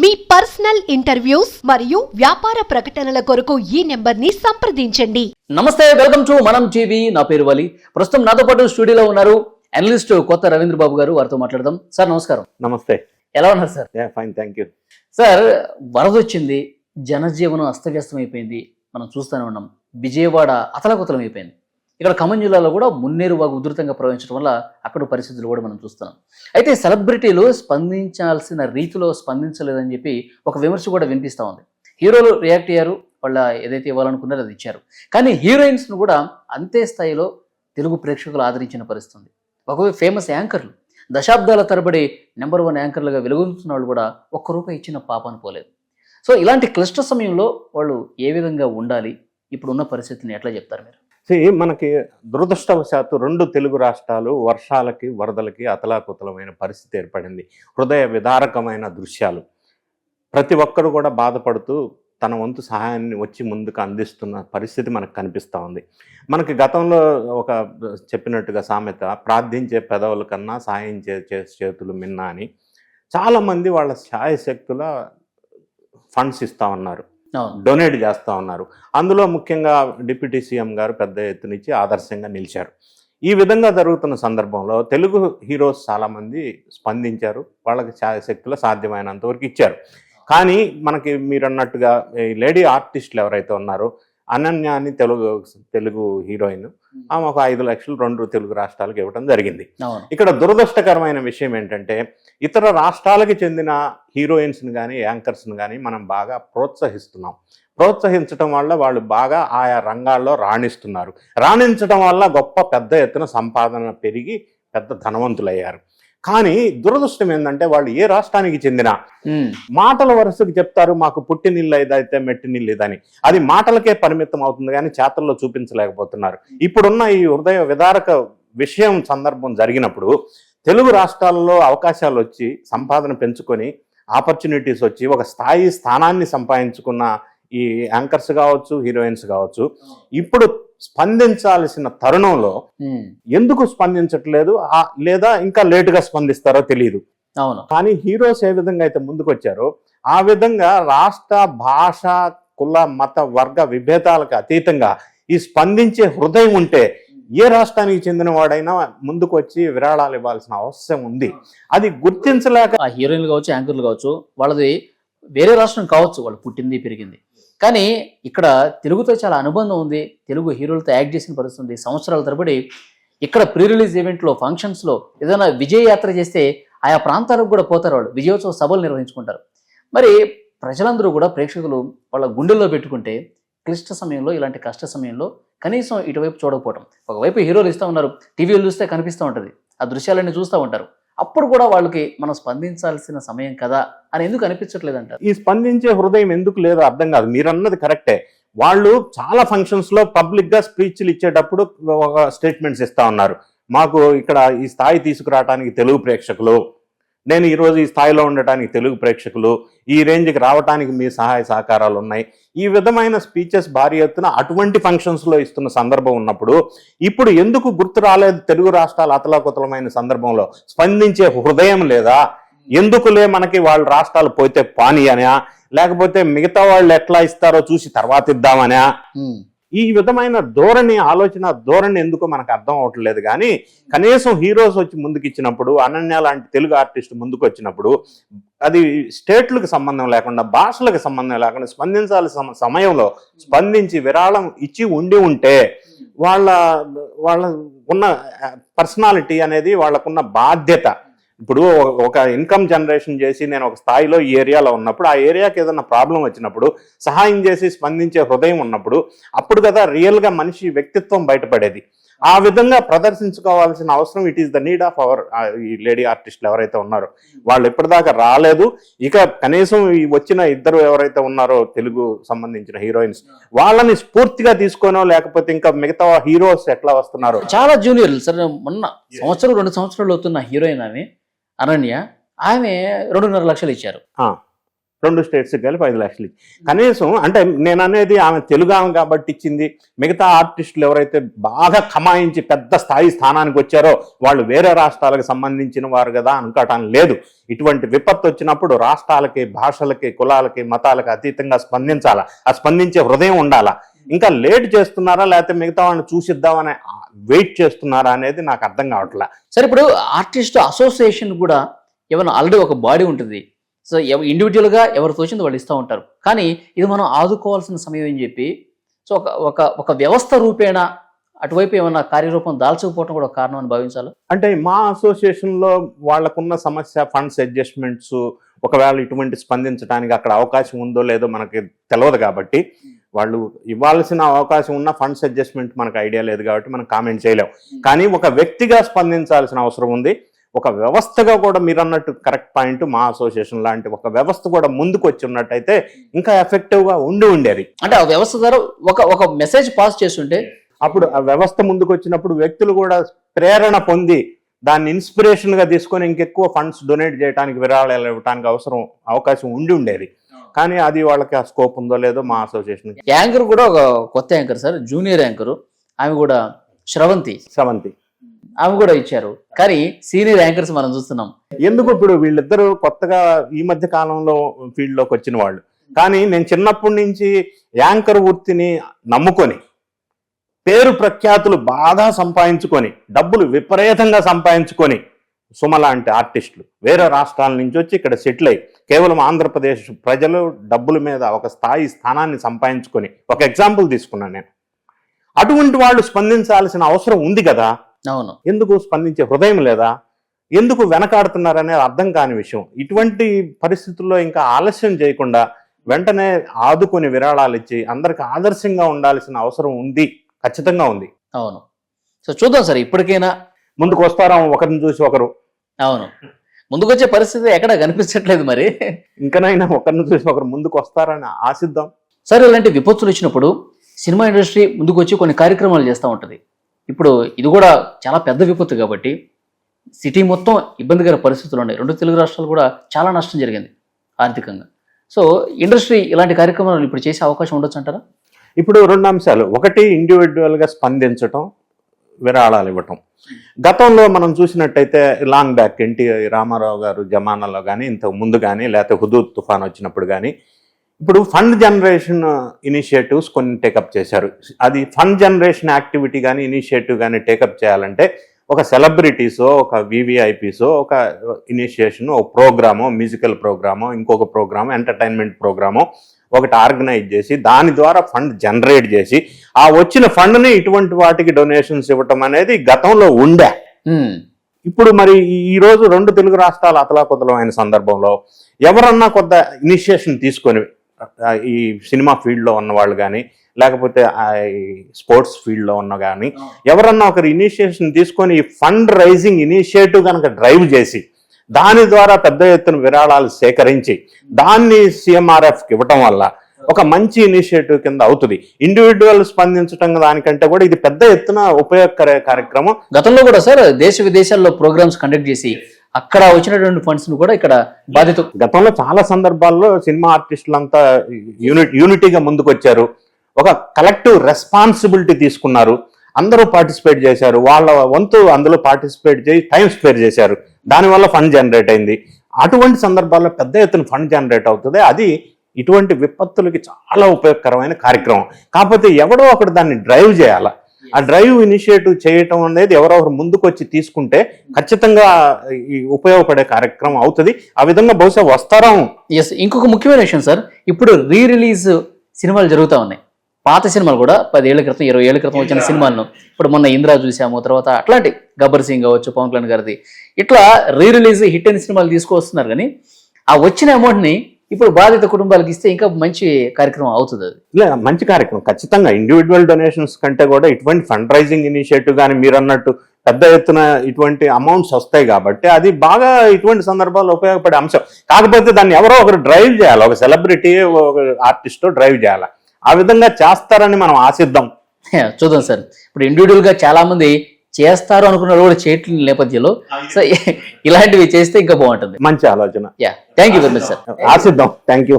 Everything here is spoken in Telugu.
మీ పర్సనల్ ఇంటర్వ్యూస్ మరియు వ్యాపార ప్రకటనల కొరకు ఈ నెంబర్ని సంప్రదించండి. నమస్తే వెల్కమ్ టు మనం టీవీ. నా పేరు వలి. ప్రస్తుతం నాతో పాటు స్టూడియోలో ఉన్నారు అనలిస్ట్ కొత్త రవీంద్ర బాబు గారు. వారితో మాట్లాడదాం. సార్ నమస్కారం. నమస్తే. ఎలా ఉన్నారు sir? Ya fine thank you sir వరద వచ్చింది జనజీవనం అస్తవ్యస్తం అయిపోయింది మనం చూస్తూనే ఉన్నాం. విజయవాడ అతలకుతలం అయిపోయింది ఇక్కడ ఖమ్మం జిల్లాలో కూడా మున్నేరు వాగు ఉధృతంగా ప్రవహించడం వల్ల అక్కడ పరిస్థితులు కూడా మనం చూస్తున్నాం. అయితే సెలబ్రిటీలు స్పందించాల్సిన రీతిలో స్పందించలేదని చెప్పి ఒక విమర్శ కూడా వినిపిస్తూ ఉంది. హీరోలు రియాక్ట్ అయ్యారు వాళ్ళ ఏదైతే ఇవ్వాలనుకున్నారో అది ఇచ్చారు. కానీ హీరోయిన్స్ను కూడా అంతే స్థాయిలో తెలుగు ప్రేక్షకులు ఆదరించిన పరిస్థితి ఉంది ఒకవైపు ఫేమస్ యాంకర్లు దశాబ్దాల తరబడి నెంబర్ వన్ యాంకర్లుగా వెలుగొందుతున్న వాళ్ళు కూడా ఒక్క రూపాయి ఇచ్చిన పాపను పోలేదు సో ఇలాంటి క్లిష్ట సమయంలో వాళ్ళు ఏ విధంగా ఉండాలి? ఇప్పుడున్న పరిస్థితిని ఎట్లా చెప్తారు మీరు? See, మనకి దురదృష్టవశాత్తు రెండు తెలుగు రాష్ట్రాలు వర్షాలకి వరదలకి అతలాకుతలమైన పరిస్థితి ఏర్పడింది. హృదయ విదారకమైన దృశ్యాలు. ప్రతి ఒక్కరు కూడా బాధపడుతూ తన వంతు సహాయాన్ని వచ్చి ముందుకు అందిస్తున్న పరిస్థితి మనకు కనిపిస్తూ ఉంది. మనకి గతంలో ఒక చెప్పినట్టుగా సామెత ప్రార్థించే పెదవుల కన్నా సహాయం చే చే- చేతులు మిన్నా అని. చాలామంది వాళ్ళ శాయశక్తుల ఫండ్స్ ఇస్తా ఉన్నారు. డొనేట్ చేస్తూ ఉన్నారు. అందులో ముఖ్యంగా డిప్యూటీ సీఎం గారు పెద్ద ఎత్తునిచ్చి ఆదర్శంగా నిలిచారు. ఈ విధంగా జరుగుతున్న సందర్భంలో తెలుగు హీరోస్ చాలామంది స్పందించారు. వాళ్ళకి శక్తులు సాధ్యమైనంత వరకు ఇచ్చారు. కానీ మనకి మీరు అన్నట్టుగా ఈ లేడీ ఆర్టిస్టులు ఎవరైతే ఉన్నారో అనన్య అని తెలుగు తెలుగు హీరోయిన్ ఆమె ఒక ఐదు లక్షలు రెండు తెలుగు రాష్ట్రాలకు ఇవ్వడం జరిగింది. ఇక్కడ దురదృష్టకరమైన విషయం ఏంటంటే ఇతర రాష్ట్రాలకి చెందిన హీరోయిన్స్ని కానీ యాంకర్స్ని కానీ మనం బాగా ప్రోత్సహిస్తున్నాం. ప్రోత్సహించడం వల్ల వాళ్ళు బాగా ఆయా రంగాల్లో రాణిస్తున్నారు. రాణించడం వల్ల గొప్ప పెద్ద ఎత్తున సంపాదన పెరిగి పెద్ద ధనవంతులయ్యారు. కానీ దురదృష్టం ఏంటంటే వాళ్ళు ఏ రాష్ట్రానికి చెందిన మాటల వరుసకు చెప్తారు మాకు పుట్టినిల్లు ఇదైతే మెట్టినిల్లు ఇదని. అది మాటలకే పరిమితం అవుతుంది కానీ చేతల్లో చూపించలేకపోతున్నారు. ఇప్పుడున్న ఈ హృదయ విదారక విషయం సందర్భం జరిగినప్పుడు తెలుగు రాష్ట్రాల్లో అవకాశాలు వచ్చి సంపాదన పెంచుకొని ఆపర్చునిటీస్ వచ్చి ఒక స్థాయి స్థానాన్ని సంపాదించుకున్న ఈ యాంకర్స్ కావచ్చు హీరోయిన్స్ కావచ్చు ఇప్పుడు స్పందించాల్సిన తరుణంలో ఎందుకు స్పందించట్లేదు? లేదా ఇంకా లేటుగా స్పందిస్తారో తెలియదు అవును. కానీ హీరోస్ ఏ విధంగా అయితే ముందుకొచ్చారో ఆ విధంగా రాష్ట్ర భాష కుల మత వర్గ విభేదాలకు అతీతంగా ఈ స్పందించే హృదయం ఉంటే ఏ రాష్ట్రానికి చెందిన వాడైనా ముందుకు వచ్చి విరాళాలు ఇవ్వాల్సిన అవసరం ఉంది. అది గుర్తించలేక హీరోయిన్లు కావచ్చు యాంకర్లు కావచ్చు వాళ్ళది వేరే రాష్ట్రం కావచ్చు వాళ్ళు పుట్టింది పెరిగింది. కానీ ఇక్కడ తెలుగుతో చాలా అనుబంధం ఉంది. తెలుగు హీరోలతో యాక్ట్ చేసిన పరిస్థితి ఉంది సంవత్సరాల తరబడి ఇక్కడ ప్రీ రిలీజ్ ఈవెంట్లో ఫంక్షన్స్లో ఏదైనా విజయ యాత్ర చేస్తే ఆయా ప్రాంతాలకు కూడా పోతారు వాళ్ళు. విజయోత్సవ సభలు నిర్వహించుకుంటారు. మరి ప్రజలందరూ కూడా ప్రేక్షకులు వాళ్ళ గుండెల్లో పెట్టుకుంటే క్లిష్ట సమయంలో ఇలాంటి కష్ట సమయంలో కనీసం ఇటువైపు చూడకపోవటం. ఒకవైపు హీరోలు ఇస్తూ ఉన్నారు. టీవీలు చూస్తే కనిపిస్తూ ఉంటుంది. ఆ దృశ్యాలన్నీ చూస్తూ ఉంటారు. అప్పుడు కూడా వాళ్ళకి మనం స్పందించాల్సిన సమయం కదా అని ఎందుకు అనిపించట్లేదంట ఈ స్పందించే హృదయం ఎందుకు లేదో అర్థం కాదు. మీరు అన్నది కరెక్టే. వాళ్ళు చాలా ఫంక్షన్స్లో పబ్లిక్గా స్పీచ్లు ఇచ్చేటప్పుడు ఒక స్టేట్మెంట్స్ ఇస్తా ఉన్నారు. మాకు ఇక్కడ ఈ స్థాయి తీసుకురావడానికి తెలుగు ప్రేక్షకులు నేను ఈరోజు ఈ స్థాయిలో ఉండటానికి తెలుగు ప్రేక్షకులు ఈ రేంజ్కి రావడానికి మీ సహాయ సహకారాలు ఉన్నాయి. ఈ విధమైన స్పీచెస్ భారీ ఎత్తున అటువంటి ఫంక్షన్స్లో ఇస్తున్న సందర్భం ఉన్నప్పుడు ఇప్పుడు ఎందుకు గుర్తు రాలేదు తెలుగు రాష్ట్రాలు అతలాకుతలమైన సందర్భంలో? స్పందించే హృదయం లేదా? ఎందుకులే మనకి వాళ్ళ రాష్ట్రాలు పోతే పాని అనా లేకపోతే మిగతా వాళ్ళు ఎట్లా ఇస్తారో చూసి తర్వాత ఇద్దామనా ఈ విధమైన ధోరణి ఆలోచన ధోరణి ఎందుకో మనకు అర్థం అవట్లేదు. కానీ కనీసం హీరోస్ వచ్చి ముందుకు ఇచ్చినప్పుడు అనన్య లాంటి తెలుగు ఆర్టిస్ట్ ముందుకు వచ్చినప్పుడు అది స్టేట్లకు సంబంధం లేకుండా భాషలకు సంబంధం లేకుండా స్పందించాల్సిన సమయంలో స్పందించి విరాళం ఇచ్చి ఉండి ఉంటే వాళ్ళ వాళ్ళ ఉన్న పర్సనాలిటీ అనేది వాళ్ళకున్న బాధ్యత. ఇప్పుడు ఒక- ఇన్కమ్ జనరేషన్ చేసి నేను ఒక స్థాయిలో ఈ ఏరియాలో ఉన్నప్పుడు ఆ ఏరియాకి ఏదైనా ప్రాబ్లం వచ్చినప్పుడు సహాయం చేసి స్పందించే హృదయం ఉన్నప్పుడు అప్పుడు కదా రియల్గా మనిషి వ్యక్తిత్వం బయటపడేది. ఆ విధంగా ప్రదర్శించుకోవాల్సిన అవసరం it is the need of our ఈ లేడీ ఆర్టిస్టులు ఎవరైతే ఉన్నారో వాళ్ళు ఇప్పటిదాకా రాలేదు. ఇక కనీసం ఈ వచ్చిన ఇద్దరు ఎవరైతే ఉన్నారో తెలుగు సంబంధించిన హీరోయిన్స్ వాళ్ళని స్ఫూర్తిగా తీసుకోనో లేకపోతే ఇంకా మిగతా హీరోస్ ఎట్లా వస్తున్నారో. చాలా జూనియర్లు. సరే మొన్న సంవత్సరం రెండు సంవత్సరాలు అవుతున్న హీరోయిన్ ఆమె. అనన్య ఆమె రెండున్నర లక్షలు ఇచ్చారు. రెండు స్టేట్స్ కలిపి ఐదు లక్షలు కనీసం అంటే నేను అనేది ఆమె తెలుగు ఆమె కాబట్టి ఇచ్చింది. మిగతా ఆర్టిస్టులు ఎవరైతే బాగా కమాయించి పెద్ద స్థాయి స్థానానికి వచ్చారో వాళ్ళు వేరే రాష్ట్రాలకు సంబంధించిన వారు కదా అనుకోవటం లేదు. ఇటువంటి విపత్తు వచ్చినప్పుడు రాష్ట్రాలకి భాషలకి కులాలకి మతాలకి అతీతంగా స్పందించాలా? ఆ స్పందించే హృదయం ఉండాలా? ఇంకా లేట్ చేస్తున్నారా లేకపోతే మిగతా వాళ్ళని చూసిద్దామని వెయిట్ చేస్తున్నారా అనేది నాకు అర్థం కావట్లే. సరే ఇప్పుడు ఆర్టిస్ట్ అసోసియేషన్ కూడా ఏమైనా ఆల్రెడీ ఒక బాడీ ఉంటుంది. సో ఎవ- individual గా ఎవరు తోచింది వాళ్ళు ఇస్తూ ఉంటారు. కానీ ఇది మనం ఆదుకోవాల్సిన సమయం అని చెప్పి సో ఒక ఒక ఒక వ్యవస్థ రూపేణ అటువైపు ఏమైనా కార్యరూపం దాల్చకపోవడం కూడా ఒక కారణం అని భావించాలి? అంటే మా అసోసియేషన్లో వాళ్ళకున్న సమస్య ఫండ్స్ అడ్జస్ట్మెంట్స్ ఒకవేళ ఇటువంటి స్పందించడానికి అక్కడ అవకాశం ఉందో లేదో మనకి తెలియదు కాబట్టి వాళ్ళు ఇవ్వాల్సిన అవకాశం ఉన్న ఫండ్స్ అడ్జస్ట్మెంట్ మనకు ఐడియా లేదు కాబట్టి మనం కామెంట్ చేయలేం. కానీ ఒక వ్యక్తిగా స్పందించాల్సిన అవసరం ఉంది. ఒక వ్యవస్థగా కూడా మీరు అన్నట్టు కరెక్ట్ పాయింట్ మా అసోసియేషన్ లాంటి ఒక వ్యవస్థ కూడా ముందుకు వచ్చి ఉన్నట్టయితే ఇంకా ఎఫెక్టివ్గా ఉండి ఉండేది. అంటే ఆ వ్యవస్థ ద్వారా ఒక ఒక మెసేజ్ పాస్ చేస్తుంటే అప్పుడు ఆ వ్యవస్థ ముందుకు వచ్చినప్పుడు వ్యక్తులు కూడా ప్రేరణ పొంది దాన్ని ఇన్స్పిరేషన్గా తీసుకొని ఇంకెక్కువ ఫండ్స్ డొనేట్ చేయడానికి విరాళాలు ఇవ్వడానికి అవసరం అవకాశం ఉండి ఉండేది. కానీ అది వాళ్ళకి ఆ స్కోప్ ఉందో లేదో మా అసోసియేషన్ యాంకర్ కూడా ఒక కొత్త యాంకర్ సార్ జూనియర్ యాంకర్ ఆమె కూడా శ్రవంతి సెవెంత్ ఆమె కూడా ఇచ్చారు. కానీ సీనియర్ యాంకర్స్ మనం చూస్తున్నాం. ఎందుకు ఇప్పుడు వీళ్ళిద్దరూ కొత్తగా ఈ మధ్య కాలంలో ఫీల్డ్లోకి వచ్చిన వాళ్ళు? కానీ నేను చిన్నప్పటి నుంచి యాంకర్ వృత్తిని నమ్ముకొని పేరు ప్రఖ్యాతులు బాగా సంపాదించుకొని డబ్బులు విపరీతంగా సంపాదించుకొని సుమ లాంటి ఆర్టిస్టులు వేరే రాష్ట్రాల నుంచి వచ్చి ఇక్కడ సెటిల్ అయ్యి కేవలం ఆంధ్రప్రదేశ్ ప్రజలు డబ్బుల మీద ఒక స్థాయి స్థానాన్ని సంపాదించుకొని ఒక ఎగ్జాంపుల్ తీసుకున్నాను నేను. అటువంటి వాళ్ళు స్పందించాల్సిన అవసరం ఉంది కదా? అవును. ఎందుకు స్పందించే హృదయం లేదా? ఎందుకు వెనకాడుతున్నారనేది అర్థం కాని విషయం. ఇటువంటి పరిస్థితుల్లో ఇంకా ఆలస్యం చేయకుండా వెంటనే ఆదుకొని విరాళాలు ఇచ్చి అందరికి ఆదర్శంగా ఉండాల్సిన అవసరం ఉంది. ఖచ్చితంగా ఉంది. అవును. సో చూద్దాం సార్ ఇప్పటికైనా ముందుకు వస్తారా? ఒకరిని చూసి ఒకరు. అవును. ముందుకొచ్చే పరిస్థితి ఎక్కడ కనిపించట్లేదు మరి? ఇంకనైనా ఒకరిని చూసి ఒకరు ముందుకు వస్తారని ఆశిద్దాం. సరే ఇలాంటి విపత్తులు వచ్చినప్పుడు సినిమా ఇండస్ట్రీ ముందుకు వచ్చి కొన్ని కార్యక్రమాలు చేస్తూ ఉంటుంది. ఇప్పుడు ఇది కూడా చాలా పెద్ద విపత్తు కాబట్టి సిటీ మొత్తం ఇబ్బందికర పరిస్థితులు ఉన్నాయి. రెండు తెలుగు రాష్ట్రాలు కూడా చాలా నష్టం జరిగింది ఆర్థికంగా. సో ఇండస్ట్రీ ఇలాంటి కార్యక్రమాలు ఇప్పుడు చేసే అవకాశం ఉండొచ్చు అంటారా? ఇప్పుడు రెండు అంశాలు. ఒకటి ఇండివిజువల్గా స్పందించటం విరాళాలు ఇవ్వటం గతంలో మనం చూసినట్టయితే లాంగ్ బ్యాక్ ఎన్టీ రామారావు గారు జమానాలో కానీ ఇంతకు ముందు కానీ లేకపోతే హుదూద్ తుఫాన్ వచ్చినప్పుడు కానీ ఇప్పుడు ఫండ్ జనరేషన్ ఇనిషియేటివ్స్ కొన్ని టేకప్ చేశారు. అది ఫండ్ జనరేషన్ యాక్టివిటీ కానీ ఇనిషియేటివ్ కానీ టేకప్ చేయాలంటే ఒక సెలబ్రిటీసో ఒక వివిఐపీసో ఒక ఇనిషియేషన్ ఒక ప్రోగ్రామో మ్యూజికల్ ప్రోగ్రామో ఇంకొక ప్రోగ్రామో ఎంటర్టైన్మెంట్ ప్రోగ్రామో ఒకటి ఆర్గనైజ్ చేసి దాని ద్వారా ఫండ్ జనరేట్ చేసి ఆ వచ్చిన ఫండ్ని ఇటువంటి వాటికి డొనేషన్స్ ఇవ్వటం అనేది గతంలో ఉండే. ఇప్పుడు మరి ఈ- రోజు రెండు తెలుగు రాష్ట్రాలు అతలాకుతలమైన సందర్భంలో ఎవరన్నా కొంత ఇనిషియేషన్ తీసుకొని ఈ సినిమా ఫీల్డ్లో ఉన్న వాళ్ళు కానీ లేకపోతే స్పోర్ట్స్ ఫీల్డ్లో ఉన్న కానీ ఎవరన్నా ఒకరు ఇనిషియేషన్ తీసుకొని ఈ ఫండ్ రైజింగ్ ఇనిషియేటివ్ కనుక డ్రైవ్ చేసి దాని ద్వారా పెద్ద ఎత్తున విరాళాలు సేకరించి దాన్ని సిఎంఆర్ఎఫ్కి ఇవ్వటం వల్ల ఒక మంచి ఇనిషియేటివ్ కింద అవుతుంది. ఇండివిజువల్ స్పందించడం దానికంటే కూడా ఇది పెద్ద ఎత్తున ఉపయోగకర కార్యక్రమం. గతంలో కూడా సార్ దేశ విదేశాల్లో ప్రోగ్రామ్స్ కండక్ట్ చేసి అక్కడ వచ్చినటువంటి ఫండ్స్ను కూడా ఇక్కడ బాధిత గతంలో చాలా సందర్భాల్లో సినిమా ఆర్టిస్టులంతా యూనిట్ యూనిటీగా ముందుకు వచ్చారు ఒక కలెక్టివ్ రెస్పాన్సిబిలిటీ తీసుకున్నారు. అందరూ పార్టిసిపేట్ చేశారు. వాళ్ళ వంతు అందులో పార్టిసిపేట్ చేసి టైం స్పేర్ చేశారు. దానివల్ల ఫండ్ జనరేట్ అయింది. అటువంటి సందర్భాల్లో పెద్ద ఎత్తున ఫండ్ జనరేట్ అవుతుంది. అది ఇటువంటి విపత్తులకి చాలా ఉపయోగకరమైన కార్యక్రమం. కాకపోతే ఎవడో ఒకటి దాన్ని డ్రైవ్ చేయాలి? ఆ డ్రైవ్ ఇనిషియేటివ్ చేయటం అనేది ఎవరెవరు ముందుకు వచ్చి తీసుకుంటే ఖచ్చితంగా ఈ ఉపయోగపడే కార్యక్రమం అవుతుంది. ఆ విధంగా బహుశా వస్తారం ఎస్ ఇంకొక ముఖ్యమైన విషయం సార్. ఇప్పుడు రీ రిలీజ్ సినిమాలు జరుగుతూ ఉన్నాయి. పాత సినిమాలు కూడా పదేళ్ళ క్రితం ఇరవై ఏళ్ళ క్రితం వచ్చిన సినిమాలను. ఇప్పుడు మొన్న ఇంద్రా చూసాము తర్వాత అట్లాంటి గబ్బర్ సింగ్ కావచ్చు పవన్ కళ్యాణ్ గారిది. ఇట్లా రీ రిలీజ్ హిట్ అయిన సినిమాలు తీసుకొస్తున్నారు కానీ ఆ వచ్చిన అమౌంట్ని ఇప్పుడు బాధిత కుటుంబాలకు ఇస్తే ఇంకా మంచి కార్యక్రమం అవుతుంది అది. మంచి కార్యక్రమం. ఖచ్చితంగా ఇండివిజువల్ డొనేషన్స్ కంటే కూడా ఇటువంటి ఫండ్ రైజింగ్ ఇనిషియేటివ్ కానీ మీరు అన్నట్టు పెద్ద ఎత్తున ఇటువంటి అమౌంట్స్ వస్తాయి కాబట్టి అది బాగా ఇటువంటి సందర్భాల్లో ఉపయోగపడే అంశం. కాకపోతే దాన్ని ఎవరో ఒకరు డ్రైవ్ చేయాలి. ఒక సెలబ్రిటీ ఒక ఆర్టిస్ట్ డ్రైవ్ చేయాలి. ఆ విధంగా చేస్తారని మనం ఆశిద్దాం. చూద్దాం సార్. ఇప్పుడు ఇండివిజువల్గా చాలా మంది చేస్తారు అనుకున్న వాళ్ళు కూడా చేయట్లేని నేపథ్యంలో. సో ఇలాంటివి చేస్తే ఇంకా బాగుంటుంది. మంచి ఆలోచన. Yeah thank you very much sir ఆశిద్దాం. Thank you